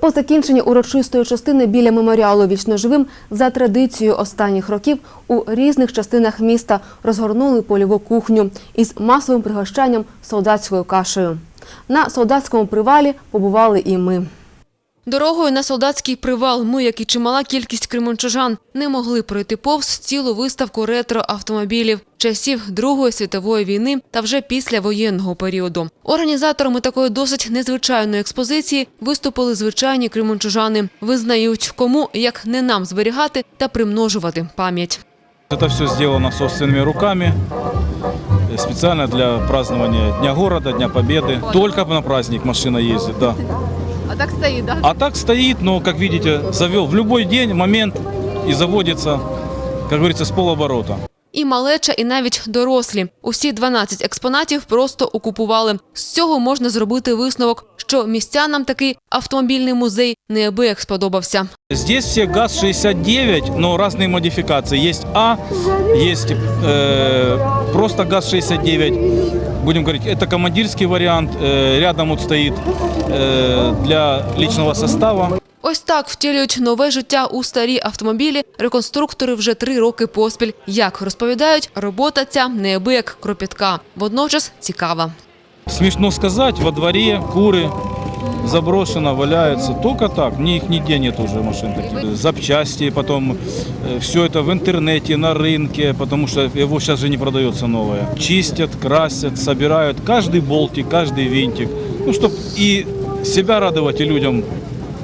По закінченні урочистої частини біля меморіалу вічно живим за традицією останніх років у різних частинах міста розгорнули польову кухню із масовим пригощанням солдатською кашею. На солдатському привалі побували і ми. Дорогою на солдатський привал ми, як і чимала кількість кременчужан, не могли пройти повз цілу виставку ретро-автомобілів часів Другої світової війни та вже після воєнного періоду. Організаторами такої досить незвичайної експозиції виступили звичайні кременчужани. Визнають, кому як не нам зберігати та примножувати пам'ять. Это все сделано собственными руками, э, специально для празднования Дня города, Дня Победы. Только на праздник машина ездит, да. Так стоїть, да? А так стоит, но, как видите, завел в любой день, момент и заводится, как говорится, с полоборота. І малеча, і навіть дорослі. Усі 12 експонатів просто окупували. З цього можна зробити висновок, що містянам такий автомобільний музей неабияк сподобався. Здесь все ГАЗ-69, но разные модификации. Есть А, есть э, просто ГАЗ-69. Будем говорить, это командирский вариант. Э, рядом вот стоит э, для личного состава. Ось так втілюють нове життя у старі автомобілі реконструктори вже три роки поспіль. Як розповідають, робота ця неабияк кропітка, водночас цікава. Смешно сказать, во дворе куры заброшено, валяются. Только так, ни их нигде нет уже машин таких. Запчасти, потом все это в интернете, на рынке, потому что его сейчас же не продается новое. Чистят, красят, собирают каждый болтик, каждый винтик. Ну, чтобы и себя радовать, и людям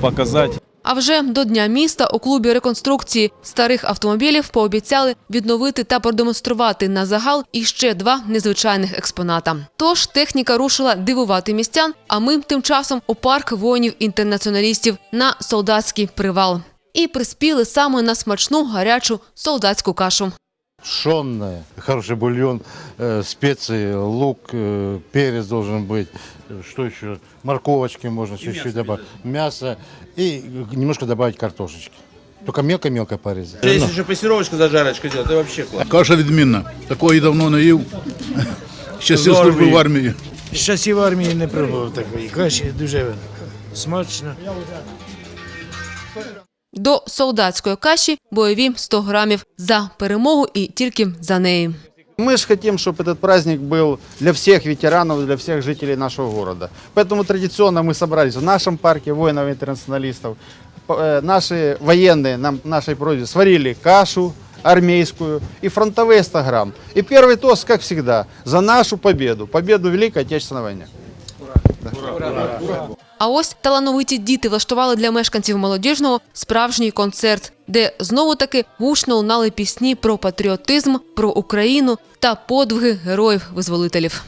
показать. А вже до Дня міста у клубі реконструкції старих автомобілів пообіцяли відновити та продемонструвати на загал іще два незвичайних експоната. Тож техніка рушила дивувати містян, а ми тим часом у парк воїнів-інтернаціоналістів на солдатський привал. І приспіли саме на смачну гарячу солдатську кашу. Пшенная, хороший бульон, э, специи, лук, э, перец должен быть. Э, Что еще? Морковочки можно чуть-чуть добавить. Мясо и немножко добавить картошечки. Только мелко-мелко порезать. Если еще пассировочку зажарочку делать, это вообще класс. Каша відмінна. Такої давно не їв. Ще з З армії. служби в армії. З часів армії не пробував такої каші, дуже смачно. До солдатської каші бойові 100 грамів за перемогу і тільки за неї. Мы же хотим, чтобы этот праздник был для всех ветеранов, для всех жителей нашего города. Поэтому традиционно мы собрались в нашем парке воинов-интернационалистов. П- э, Наши военные нам нашей просьбе сварили кашу армейскую и фронтовые 100 грамм. И первый тост, как всегда, за нашу победу, победу в Великой Отечественной войне. А ось талановиті діти влаштували для мешканців молодіжного справжній концерт, де знову таки гучно лунали пісні про патріотизм, про Україну та подвиги героїв-визволителів.